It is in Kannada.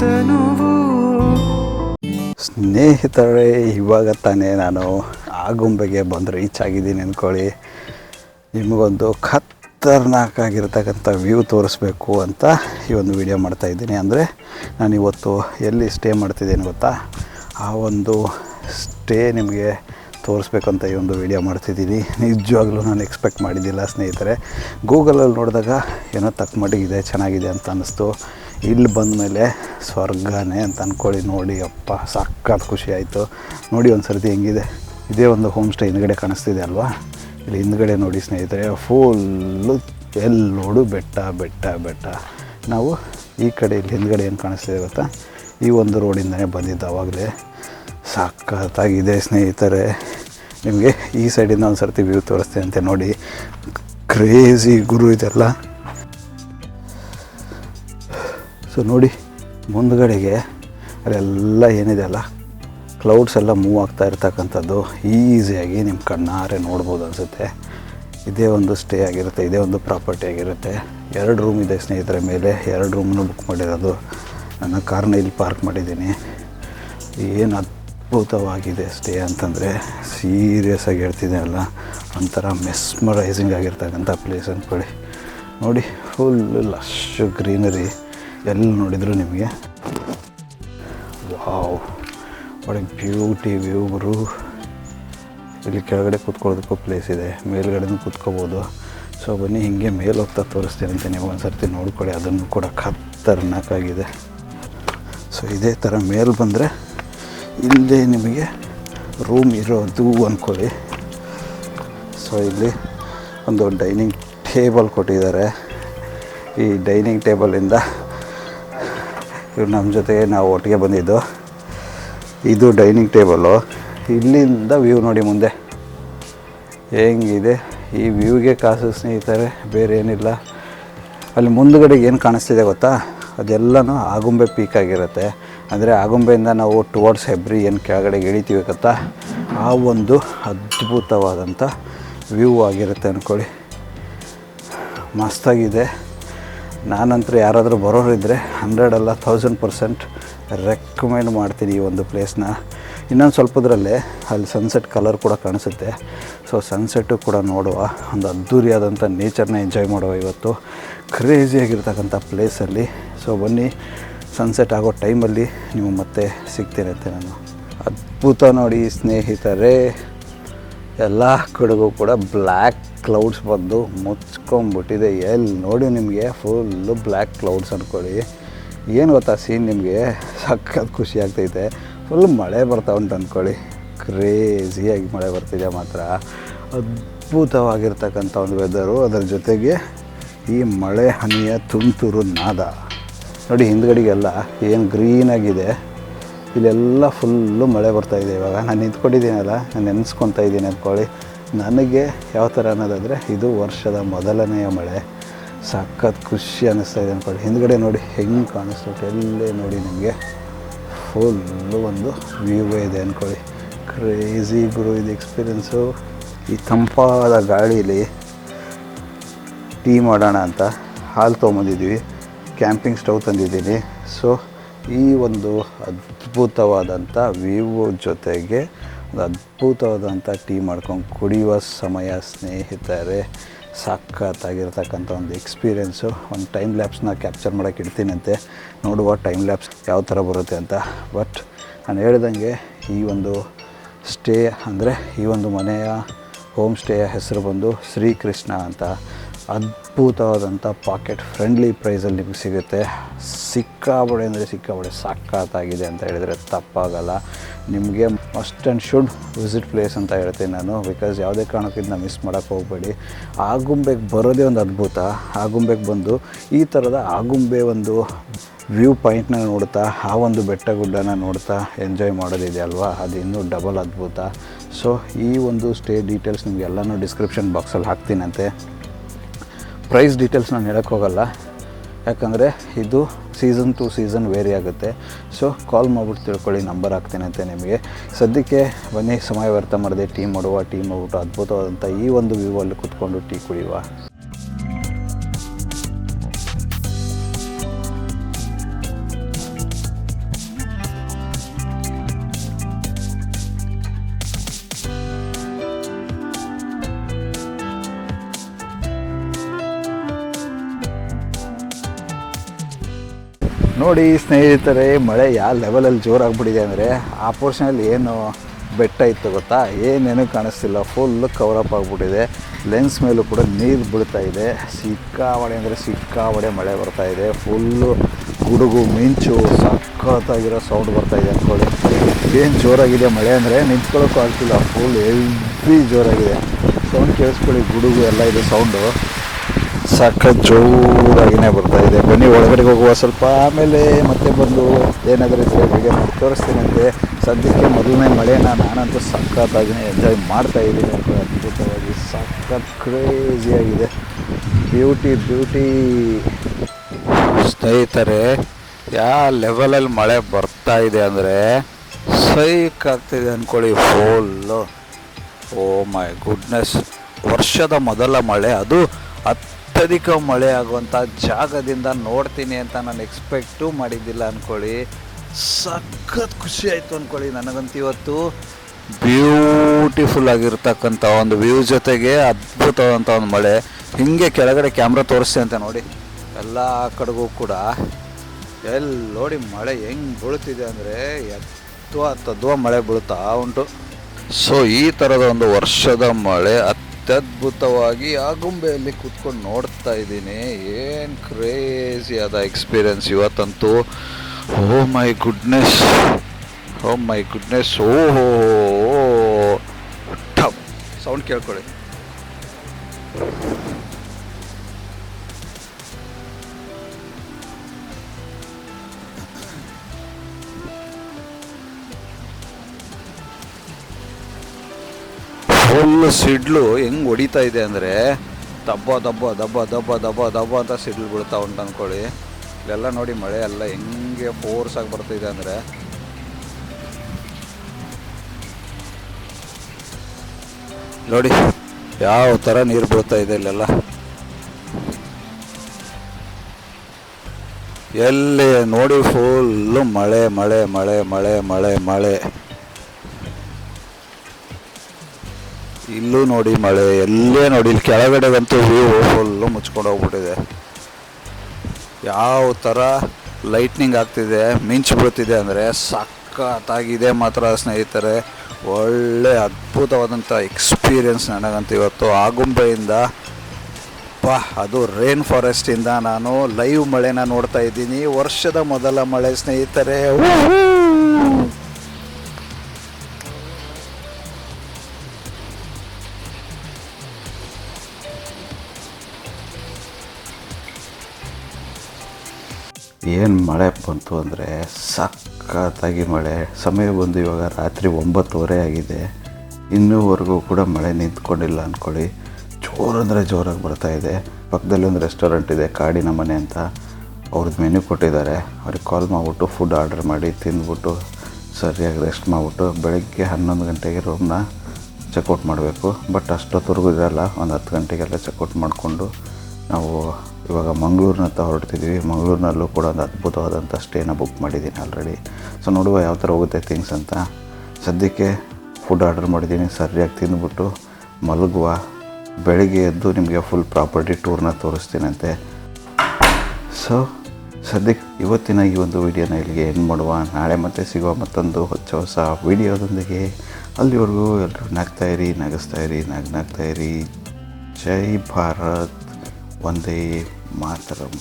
ತನುವು. ಸ್ನೇಹಿತರೇ, ಇವಾಗ ತಾನೇ ನಾನು ಆಗುಂಬೆಗೆ ಬಂದು ರೀಚ್ ಆಗಿದ್ದೀನಿ ಅಂದ್ಕೊಳ್ಳಿ ನಿಮಗೊಂದು ಖತರ್ನಾಕ್ ಆಗಿರ್ತಕ್ಕಂಥ ವ್ಯೂ ತೋರಿಸ್ಬೇಕು ಅಂತ ಈ ಒಂದು ವಿಡಿಯೋ ಮಾಡ್ತಾಯಿದ್ದೀನಿ ಅಂದರೆ ನಾನು ಇವತ್ತು ಎಲ್ಲಿ ಸ್ಟೇ ಮಾಡ್ತಿದ್ದೀನಿ ಗೊತ್ತಾ? ಆ ಒಂದು ಸ್ಟೇ ನಿಮಗೆ ತೋರಿಸ್ಬೇಕಂತ ಈ ಒಂದು ವಿಡಿಯೋ ಮಾಡ್ತಿದ್ದೀನಿ. ನಿಜವಾಗ್ಲೂ ನಾನು ಎಕ್ಸ್ಪೆಕ್ಟ್ ಮಾಡಿದ್ದಿಲ್ಲ ಸ್ನೇಹಿತರೆ. ಗೂಗಲಲ್ಲಿ ನೋಡಿದಾಗ ಏನೋ ತಕ್ಕ ಮಟ್ಟಿಗಿದೆ ಚೆನ್ನಾಗಿದೆ ಅಂತ ಅನ್ನಿಸ್ತು. ಇಲ್ಲಿ ಬಂದಮೇಲೆ ಸ್ವರ್ಗನೇ ಅಂತ ಅಂದ್ಕೊಳ್ಳಿ ನೋಡಿ, ಅಪ್ಪ, ಸಖತ್ ಖುಷಿ ಆಯಿತು. ನೋಡಿ ಒಂದು ಸರ್ತಿ ಹೆಂಗಿದೆ. ಇದೇ ಒಂದು ಹೋಮ್ ಸ್ಟೇ ಹಿಂದ್ಗಡೆ ಕಾಣಿಸ್ತಿದೆ ಅಲ್ವಾ? ಇಲ್ಲಿ ಹಿಂದ್ಗಡೆ ನೋಡಿ ಸ್ನೇಹಿತರೆ ಫುಲ್ಲು ಎಲ್ಲಿ ನೋಡು ಬೆಟ್ಟ ಬೆಟ್ಟ ಬೆಟ್ಟ. ನಾವು ಈ ಕಡೆ ಇಲ್ಲಿ ಹಿಂದ್ಗಡೆ ಏನು ಕಾಣಿಸ್ತಿದೆ ಗೊತ್ತಾ? ಈ ಒಂದು ರೋಡಿಂದನೇ ಬಂದಿದ್ದು ಆವಾಗಲೇ ಸಖತ್ತಾಗಿದೆ ಸ್ನೇಹಿತರೆ. ನಿಮಗೆ ಈ ಸೈಡಿಂದ ಒಂದು ಸರ್ತಿ ವ್ಯೂ ತೋರಿಸ್ತೀನಿ ಅಂತ ನೋಡಿ. ಕ್ರೇಜಿ ಗುರು ಇದೆಲ್ಲ. ಸೊ ನೋಡಿ, ಮುಂದ್ಗಡೆಗೆ ಅಲ್ಲೆಲ್ಲ ಏನಿದೆ ಅಲ್ಲ? ಕ್ಲೌಡ್ಸ್ ಎಲ್ಲ ಮೂವ್ ಆಗ್ತಾ ಇರ್ತಕ್ಕಂಥದ್ದು. ಈಸಿಯಾಗಿ ನಿಮ್ಮ ಕಣ್ಣಾರೆ ನೋಡ್ಬೋದು ಅನಿಸುತ್ತೆ. ಇದೇ ಒಂದು ಸ್ಟೇ ಆಗಿರುತ್ತೆ, ಇದೇ ಒಂದು ಪ್ರಾಪರ್ಟಿ ಆಗಿರುತ್ತೆ. ಎರಡು ರೂಮ್ ಇದೆ ಸ್ನೇಹಿತರ ಮೇಲೆ. ಎರಡು ರೂಮ್ನು ಬುಕ್ ಮಾಡಿರೋದು. ನನ್ನ ಕಾರ್ನ ಇಲ್ಲಿ ಪಾರ್ಕ್ ಮಾಡಿದ್ದೀನಿ. ಏನು ಅದ್ಭುತವಾಗಿದೆ ಸ್ಟೇ ಅಂತಂದರೆ ಸೀರಿಯಸ್ ಆಗಿ ಹೇಳ್ತಿದ್ದೆ ಅಲ್ಲ? ಒಂಥರ ಮೆಸ್ಮರೈಸಿಂಗ್ ಆಗಿರ್ತಕ್ಕಂಥ ಪ್ಲೇಸ್ ಅಂದ್ಕೊಳ್ಳಿ ನೋಡಿ ಫುಲ್ ಲಶ್ ಗ್ರೀನರಿ ಎಲ್ಲಿ ನೋಡಿದ್ರು ನಿಮಗೆ? ವಾವ್ ಒಳಗೆ ಬ್ಯೂಟಿ ವ್ಯೂ ಗುರು ಇಲ್ಲಿ ಕೆಳಗಡೆ ಕೂತ್ಕೊಳ್ಳೋದಕ್ಕೂ ಪ್ಲೇಸ್ ಇದೆ, ಮೇಲ್ಗಡೆನೂ ಕೂತ್ಕೋಬೋದು. ಸೊ ಬನ್ನಿ, ಹಿಂಗೆ ಮೇಲೆ ಹೋಗ್ತಾ ತೋರಿಸ್ತೀನಿ ಅಂತ ನೀವು ಒಂದು ಸರ್ತಿ ನೋಡ್ಕೊಳ್ಳಿ, ಅದನ್ನು ಕೂಡ ಖತರ್ನಾಕಾಗಿದೆ. ಸೊ ಇದೇ ಥರ ಮೇಲೆ ಬಂದರೆ ಇಲ್ಲೇ ನಿಮಗೆ ರೂಮ್ ಇರೋದು ಅಂದ್ಕೊಳ್ಳಿ ಸೊ ಇಲ್ಲಿ ಒಂದು ಡೈನಿಂಗ್ ಟೇಬಲ್ ಕೊಟ್ಟಿದ್ದಾರೆ. ಈ ಡೈನಿಂಗ್ ಟೇಬಲಿಂದ ಇವ್ರು ನಮ್ಮ ಜೊತೆಗೆ ನಾವು ಒಟ್ಟಿಗೆ ಬಂದಿದ್ದು. ಇದು ಡೈನಿಂಗ್ ಟೇಬಲು ಇಲ್ಲಿಂದ ವ್ಯೂ ನೋಡಿ ಮುಂದೆ. ಹೆಂಗಿದೆ? ಈ ವ್ಯೂಗೆ ಕಾಸು ಸ್ನೇಹಿತರೆ, ಬೇರೆ ಏನಿಲ್ಲ. ಅಲ್ಲಿ ಮುಂದುಗಡೆ ಏನು ಕಾಣಿಸ್ತಿದೆ ಗೊತ್ತಾ? ಅದೆಲ್ಲನೂ ಆಗುಂಬೆ ಪೀಕ್ ಆಗಿರುತ್ತೆ. ಅಂದರೆ ಆಗುಂಬೆಯಿಂದ ನಾವು ಟುವರ್ಡ್ಸ್ ಹೆಬ್ರಿ ಏನು ಕೆಳಗಡೆ ಇಳಿತೀವಿ ಗೊತ್ತಾ? ಆ ಒಂದು ಅದ್ಭುತವಾದಂಥ ವ್ಯೂ ಆಗಿರುತ್ತೆ ಅಂದ್ಕೊಳ್ಳಿ ಮಸ್ತಾಗಿದೆ ನಾನಂತರ ಯಾರಾದರೂ ಬರೋರಿದ್ದರೆ ಹಂಡ್ರೆಡ್ ಅಲ್ಲ ಥೌಸಂಡ್ ಪರ್ಸೆಂಟ್ ರೆಕಮೆಂಡ್ ಮಾಡ್ತೀನಿ ಈ ಒಂದು ಪ್ಲೇಸ್ನ ಇನ್ನೊಂದು ಸ್ವಲ್ಪದ್ರಲ್ಲೇ ಅಲ್ಲಿ ಸನ್ಸೆಟ್ ಕಲರ್ ಕೂಡ ಕಾಣಿಸುತ್ತೆ. ಸೊ ಸನ್ಸೆಟ್ಟು ಕೂಡ ನೋಡುವ ಒಂದು ಅದ್ಧೂರಿಯಾದಂಥ ನೇಚರ್ನ ಎಂಜಾಯ್ ಮಾಡುವ ಇವತ್ತು. ಕ್ರೇಜಿಯಾಗಿರ್ತಕ್ಕಂಥ ಪ್ಲೇಸಲ್ಲಿ ಸೊ ಬನ್ನಿ. ಸನ್ಸೆಟ್ ಆಗೋ ಟೈಮಲ್ಲಿ ನೀವು ಮತ್ತೆ ಸಿಗ್ತಿರತ್ತೆ ನಾನು. ಅದ್ಭುತ ನೋಡಿ ಸ್ನೇಹಿತರೆ. ಎಲ್ಲ ಕಡೆಗೂ ಕೂಡ ಬ್ಲ್ಯಾಕ್ ಕ್ಲೌಡ್ಸ್ ಬಂದು ಮುಚ್ಕೊಂಬಿಟ್ಟಿದೆ ಎಲ್ಲಿ ನೋಡಿ ನಿಮಗೆ ಫುಲ್ಲು ಬ್ಲ್ಯಾಕ್ ಕ್ಲೌಡ್ಸ್ ಅಂದ್ಕೊಳ್ಳಿ ಏನು ಗೊತ್ತಾ ಸೀನ್ ನಿಮಗೆ? ಸಖತ್ ಖುಷಿ ಆಗ್ತೈತೆ. ಫುಲ್ ಮಳೆ ಬರ್ತಾ ಉಂಟು ಅಂದ್ಕೊಳ್ಳಿ ಕ್ರೇಜಿಯಾಗಿ ಮಳೆ ಬರ್ತಿದೆ ಮಾತ್ರ. ಅದ್ಭುತವಾಗಿರ್ತಕ್ಕಂಥ ಒಂದು ವೆದರು ಅದರ ಜೊತೆಗೆ ಈ ಮಳೆ ಹನಿಯ ತುಂತುರು ನಾದ. ನೋಡಿ, ಹಿಂದ್ಗಡೆಗೆಲ್ಲ ಏನು ಗ್ರೀನಾಗಿದೆ ಇಲ್ಲೆಲ್ಲ ಫುಲ್ಲು ಮಳೆ ಬರ್ತಾ ಇದೆ ಇವಾಗ. ನಾನು ನಿಂತ್ಕೊಂಡಿದ್ದೀನಲ್ಲ, ನಾನು ನೆನೆಸ್ಕೊತಾ ಇದ್ದೀನಿ ಅಂದ್ಕೊಳ್ಳಿ ನನಗೆ ಯಾವ ಥರ ಅನ್ನೋದಾದರೆ, ಇದು ವರ್ಷದ ಮೊದಲನೆಯ ಮಳೆ. ಸಖತ್ ಖುಷಿ ಅನ್ನಿಸ್ತಾ ಇದೆ ಅಂದ್ಕೊಳ್ಳಿ ಹಿಂದ್ಗಡೆ ನೋಡಿ, ಹೆಂಗೆ ಕಾಣಿಸ್ತೈತೆ ಎಲ್ಲೇ ನೋಡಿ ನಿಮಗೆ. ಫುಲ್ಲು ಒಂದು ವ್ಯೂವೇ ಇದೆ ಅಂದ್ಕೊಳ್ಳಿ ಕ್ರೇಜಿ ಗುರು, ಇದು ಎಕ್ಸ್ಪೀರಿಯೆನ್ಸು ಈ ತಂಪಾದ ಗಾಳೀಲಿ ಟೀ ಮಾಡೋಣ ಅಂತ ಹಾಲು ತೊಗೊಂಬಂದಿದ್ವಿ. ಕ್ಯಾಂಪಿಂಗ್ ಸ್ಟವ್ ತಂದಿದ್ದೀನಿ. ಸೊ, ಈ ಒಂದು ಅದ್ಭುತವಾದಂಥ ವ್ಯೂ ಜೊತೆಗೆ ಒಂದು ಅದ್ಭುತವಾದಂಥ ಟೀ ಮಾಡ್ಕೊಂಡು ಕುಡಿಯುವ ಸಮಯ, ಸ್ನೇಹಿತರೆ ಸಖತ್ತಾಗಿರ್ತಕ್ಕಂಥ ಒಂದು ಎಕ್ಸ್ಪೀರಿಯೆನ್ಸು. ಒಂದು ಟೈಮ್ ಲ್ಯಾಪ್ಸ್ನ ಕ್ಯಾಪ್ಚರ್ ಮಾಡೋಕ್ಕೆ ಇಡ್ತೀನಂತೆ. ನೋಡುವ ಟೈಮ್ ಲ್ಯಾಪ್ಸ್ ಯಾವ ಥರ ಬರುತ್ತೆ ಅಂತ. ಬಟ್ ನಾನು ಹೇಳ್ದಂಗೆ ಈ ಒಂದು ಸ್ಟೇ ಅಂದರೆ ಈ ಒಂದು ಮನೆಯ ಹೋಮ್ ಸ್ಟೇಯ ಹೆಸರು ಬಂದು ಶ್ರೀಕೃಷ್ಣ ಅಂತ. ಅದ್ಭುತವಾದಂಥ ಪಾಕೆಟ್ ಫ್ರೆಂಡ್ಲಿ ಪ್ರೈಸಲ್ಲಿ ನಿಮಗೆ ಸಿಗುತ್ತೆ. ಸಿಕ್ಕಾಬಡೆ ಅಂದರೆ ಸಿಕ್ಕಾಬಡೆ ಸಾಕಾತಾಗಿದೆ ಅಂತ ಹೇಳಿದರೆ ತಪ್ಪಾಗಲ್ಲ. ನಿಮಗೆ must and should visit place ಅಂತ ಹೇಳ್ತೀನಿ ನಾನು ಬಿಕಾಸ್ ಯಾವುದೇ ಕಾರಣಕ್ಕಿಂತ ಮಿಸ್ ಮಾಡೋಕ್ಕೆ ಹೋಗಬೇಡಿ. ಆಗುಂಬೆಗೆ ಬರೋದೇ ಒಂದು ಅದ್ಭುತ. ಆಗುಂಬೆಗೆ ಬಂದು ಈ ಥರದ ಆಗುಂಬೆ ಒಂದು ವ್ಯೂ ಪಾಯಿಂಟ್ನ ನೋಡ್ತಾ, ಆ ಒಂದು ಬೆಟ್ಟ ಗುಡ್ಡನ ನೋಡ್ತಾ ಎಂಜಾಯ್ ಮಾಡೋದಿದೆ ಅಲ್ವಾ? ಅದು ಇನ್ನೂ ಡಬಲ್ ಅದ್ಭುತ. ಸೊ ಈ ಒಂದು ಸ್ಟೇ ಡೀಟೇಲ್ಸ್ ನಿಮಗೆಲ್ಲನೂ ಡಿಸ್ಕ್ರಿಪ್ಷನ್ ಬಾಕ್ಸಲ್ಲಿ ಹಾಕ್ತೀನಂತೆ. ಪ್ರೈಸ್ ಡೀಟೇಲ್ಸ್ ನಾನು ಹೇಳೋಕ್ಕೆ ಹೋಗಲ್ಲ. ಯಾಕಂದರೆ ಇದು ಸೀಸನ್ ಟು ಸೀಸನ್ ವೇರಿ ಆಗುತ್ತೆ. ಸೊ ಕಾಲ್ ಮಾಡ್ಬಿಟ್ಟು ತಿಳ್ಕೊಳ್ಳಿ ನಂಬರ್ ಹಾಕ್ತೀನಂತೆ ನಿಮಗೆ. ಸದ್ಯಕ್ಕೆ ಬನ್ನಿ ಸಮಯ ವ್ಯರ್ಥ ಮಾಡದೆ ಟೀ ಮಾಡುವ ಟೀ ಮಾಡ್ಬಿಟ್ಟು ಅದ್ಭುತವಾದಂಥ ಈ ಒಂದು ವ್ಯೂ ಅಲ್ಲಿ ಕುತ್ಕೊಂಡು ಟೀ ಕುಡಿಯುವ. ನೋಡಿ ಸ್ನೇಹಿತರೆ, ಮಳೆ ಯಾವ ಲೆವೆಲಲ್ಲಿ ಜೋರಾಗ್ಬಿಟ್ಟಿದೆ ಅಂದರೆ ಆ ಪೋರ್ಷನಲ್ಲಿ ಏನು ಬೆಟ್ಟ ಇತ್ತು ಗೊತ್ತಾ? ಏನೇನು ಕಾಣಿಸ್ತಿಲ್ಲ ಫುಲ್ ಕವರಪ್ ಆಗಿಬಿಟ್ಟಿದೆ. ಲೆನ್ಸ್ ಮೇಲೂ ಕೂಡ ನೀರು ಬೀಳ್ತಾ ಇದೆ. ಸಿಕ್ಕಾವಡೆ ಅಂದರೆ ಸಿಕ್ಕಾವಡೆ ಮಳೆ ಬರ್ತಾ ಇದೆ. ಫುಲ್ಲು ಗುಡುಗು, ಮಿಂಚು, ಸಖತ್ತಾಗಿರೋ ಸೌಂಡ್ ಬರ್ತಾ ಇದೆ ಅಂದ್ಕೊಳ್ಳಿ. ಏನು ಜೋರಾಗಿದೆ ಮಳೆ ಅಂದರೆ ನಿಂತ್ಕೊಳ್ಳೋಕ್ಕೂ ಆಗ್ತಿಲ್ಲ. Full heavy ಜೋರಾಗಿದೆ. ಸೌಂಡ್ ಕೇಳಿಸ್ಕೊಳ್ಳಿ, ಗುಡುಗು ಎಲ್ಲ ಇದೆ ಸೌಂಡು ಸಖತ್ ಜೋರಾಗಿನೇ ಬರ್ತಾ ಇದೆ. ಬನ್ನಿ ಒಳಗಡೆ ಹೋಗುವ ಸ್ವಲ್ಪ ಆಮೇಲೆ ಮತ್ತೆ ಬಂದು ಏನಾದರೂ ಇದ್ದರೆ ವಿಡಿಯೋ ಮಾಡಿ ತೋರಿಸ್ತೀನಂತೆ ಸದ್ಯಕ್ಕೆ ಮೊದಲನೇ ಮಳೆನ ನಾನಂತೂ ಸಖತ್ತಾಗಿನೇ ಎಂಜಾಯ್ ಮಾಡ್ತಾ ಇದ್ದೀನಿ ಅಂತ ಅದ್ಭುತವಾಗಿ, ಸಖತ್ ಕ್ರೇಜಿಯಾಗಿದೆ ಬ್ಯೂಟಿ ಬ್ಯೂಟಿ ಸ್ನೇಹಿತರೆ ಯಾವ ಲೆವೆಲಲ್ಲಿ ಮಳೆ ಬರ್ತಾ ಇದೆ ಅಂದರೆ ಸೈಕ್ ಆಗ್ತಿದೆ ಅಂದ್ಕೊಳ್ಳಿ ಫುಲ್ಲು ಓ ಮೈ ಗುಡ್ನೆಸ್ ವರ್ಷದ ಮೊದಲ ಮಳೆ, ಅದು ಅತ್ಯಧಿಕ ಮಳೆ ಆಗುವಂಥ ಜಾಗದಿಂದ ನೋಡ್ತೀನಿ ಅಂತ ನಾನು ಎಕ್ಸ್ಪೆಕ್ಟು ಮಾಡಿದ್ದಿಲ್ಲ ಅಂದ್ಕೊಳ್ಳಿ ಸಖತ್ ಖುಷಿ ಆಯಿತು ಅಂದ್ಕೊಳ್ಳಿ ನನಗಂತೂ ಇವತ್ತು. ಬ್ಯೂಟಿಫುಲ್ ಆಗಿರ್ತಕ್ಕಂಥ ಒಂದು ವ್ಯೂ ಜೊತೆಗೆ ಅದ್ಭುತವಾದಂಥ ಒಂದು ಮಳೆ. ಹೀಗೆ ಕೆಳಗಡೆ ಕ್ಯಾಮ್ರಾ ತೋರಿಸ್ತೀನಿ ಅಂತ ನೋಡಿ. ಎಲ್ಲ ಕಡೆಗೂ ಕೂಡ. ಎಲ್ಲಿ ನೋಡಿ ಮಳೆ ಹೆಂಗೆ ಬೀಳ್ತಿದೆ ಅಂದರೆ ಎತ್ತುವ ತದ್ವ ಮಳೆ ಬೀಳ್ತಾ ಉಂಟು. ಸೊ ಈ ಥರದ ಒಂದು ವರ್ಷದ ಮಳೆ ಅತ್ಯದ್ಭುತವಾಗಿ ಆಗುಂಬೆಯಲ್ಲಿ ಕೂತ್ಕೊಂಡು ನೋಡ್ತಾ ಇದ್ದೀನಿ. ಏನು ಕ್ರೇಜಿ ಆದ ಎಕ್ಸ್ಪೀರಿಯನ್ಸ್ ಇವತ್ತಂತೂ. Oh my goodness oh my goodness oh ಟಪ್ ಸೌಂಡ್ ಕೇಳ್ಕೊಳ್ಳಿ. ಫುಲ್ ಸಿಡ್ಲು ಹೆಂಗೆ ಹೊಡಿತಾ ಇದೆ ಅಂದರೆ ದಬ್ಬ ದಬ್ಬ ದಬ್ಬ ದಬ್ಬ ದಬ್ಬ ದಬ್ಬ ಅಂತ ಸಿಡ್ಲು ಬೀಳ್ತಾ ಉಂಟು ಅಂದ್ಕೊಳ್ಳಿ ಇಲ್ಲೆಲ್ಲ ನೋಡಿ ಮಳೆ ಎಲ್ಲ ಹೆಂಗೆ ಫೋರ್ಸ್ ಆಗಿ ಬರ್ತಿದೆ ಅಂದರೆ. ನೋಡಿ, ಯಾವ ಥರ ನೀರು ಬೀಳ್ತಾ ಇದೆ ಇಲ್ಲೆಲ್ಲ. ಎಲ್ಲಿ ನೋಡಿ ಫುಲ್ಲು ಮಳೆ ಮಳೆ ಮಳೆ ಮಳೆ ಮಳೆ ಮಳೆ. ಇಲ್ಲೂ ನೋಡಿ ಮಳೆ, ಎಲ್ಲೇ ನೋಡಿ. ಇಲ್ಲಿ ಕೆಳಗಡೆಗಂತೂ ವ್ಯೂ ಫುಲ್ಲು ಮುಚ್ಕೊಂಡು ಹೋಗ್ಬಿಟ್ಟಿದೆ. ಯಾವ ಥರ ಲೈಟ್ನಿಂಗ್ ಆಗ್ತಿದೆ, ಮಿಂಚು ಬೀಳ್ತಿದೆ ಅಂದರೆ ಸಖತ್ತಾಗಿದೆ ಮಾತ್ರ ಸ್ನೇಹಿತರೆ. ಒಳ್ಳೆ ಅದ್ಭುತವಾದಂಥ ಎಕ್ಸ್ಪೀರಿಯನ್ಸ್ ನನಗಂತೂ ಇವತ್ತು. ಆಗುಂಬೆಯಿಂದ ಪಾ, ಅದು ರೇನ್ ಫಾರೆಸ್ಟಿಂದ ನಾನು ಲೈವ್ ಮಳೆನ ನೋಡ್ತಾ ಇದ್ದೀನಿ. ವರ್ಷದ ಮೊದಲ ಮಳೆ ಸ್ನೇಹಿತರೆ. ಏನು ಮಳೆ ಬಂತು ಅಂದರೆ ಸಖತ್ತಾಗಿ ಮಳೆ. ಸಮಯ ಬಂದು ಇವಾಗ ರಾತ್ರಿ ಒಂಬತ್ತುವರೆ ಆಗಿದೆ. ಇನ್ನೂವರೆಗೂ ಕೂಡ ಮಳೆ ನಿಂತ್ಕೊಂಡಿಲ್ಲ ಅಂದ್ಕೊಳ್ಳಿ ಜೋರಂದರೆ ಜೋರಾಗಿ ಬರ್ತಾ ಇದೆ. ಪಕ್ಕದಲ್ಲಿ ಒಂದು ರೆಸ್ಟೋರೆಂಟ್ ಇದೆ, ಕಾಡಿನ ಮನೆ ಅಂತ. ಅವ್ರದ್ದು ಮೆನು ಕೊಟ್ಟಿದ್ದಾರೆ. ಅವ್ರಿಗೆ ಕಾಲ್ ಮಾಡಿಬಿಟ್ಟು ಫುಡ್ ಆರ್ಡರ್ ಮಾಡಿ ತಿಂದ್ಬಿಟ್ಟು ಸರಿಯಾಗಿ ರೆಸ್ಟ್ ಮಾಡಿಬಿಟ್ಟು ಬೆಳಗ್ಗೆ ಹನ್ನೊಂದು ಗಂಟೆಗೆ ರೂಮ್ನ ಚೆಕ್ಔಟ್ ಮಾಡಬೇಕು. ಬಟ್ ಅಷ್ಟೊತ್ತವರೆಗೂ ಇರಲ್ಲ. ಒಂದು ಹತ್ತು ಗಂಟೆಗೆಲ್ಲ ಚೆಕ್ಔಟ್ ಮಾಡಿಕೊಂಡು ನಾವು ಇವಾಗ ಮಂಗಳೂರಿನತ್ತ ಹೊರಡ್ತಿದ್ವಿ. ಮಂಗಳೂರಿನಲ್ಲೂ ಕೂಡ ಒಂದು ಅದ್ಭುತವಾದಂಥ ಸ್ಟೇನ ಬುಕ್ ಮಾಡಿದ್ದೀನಿ ಆಲ್ರೆಡಿ. ಸೊ ನೋಡುವ ಯಾವ ಥರ ಹೋಗುತ್ತೆ ಥಿಂಗ್ಸ್ ಅಂತ. ಸದ್ಯಕ್ಕೆ ಫುಡ್ ಆರ್ಡರ್ ಮಾಡಿದ್ದೀನಿ. ಸರಿಯಾಗಿ ತಿಂದ್ಬಿಟ್ಟು ಮಲಗುವ. ಬೆಳಿಗ್ಗೆ ಎದ್ದು ನಿಮಗೆ ಫುಲ್ ಪ್ರಾಪರ್ಟಿ ಟೂರ್ನ ತೋರಿಸ್ತೀನಂತೆ. ಸೊ ಸದ್ಯಕ್ಕೆ ಇವತ್ತಿನ ಈ ಒಂದು ವಿಡಿಯೋನ ಇಲ್ಲಿಗೆ ಏನು ಮಾಡುವ. ನಾಳೆ ಮತ್ತೆ ಸಿಗುವ ಮತ್ತೊಂದು ಹೊಚ್ಚ ಹೊಸ ವಿಡಿಯೋದೊಂದಿಗೆ. ಅಲ್ಲಿವರೆಗೂ ಎಲ್ಲರೂ ನಗ್ತಾಯಿರಿ ಇರಿ, ನಗಿಸ್ತಾ ಇರಿ, ನಗ್ ನಗ್ತಾ ಇರಿ. ಜೈ ಭಾರತ್. ಒಂದೇ ಮಾತರಂ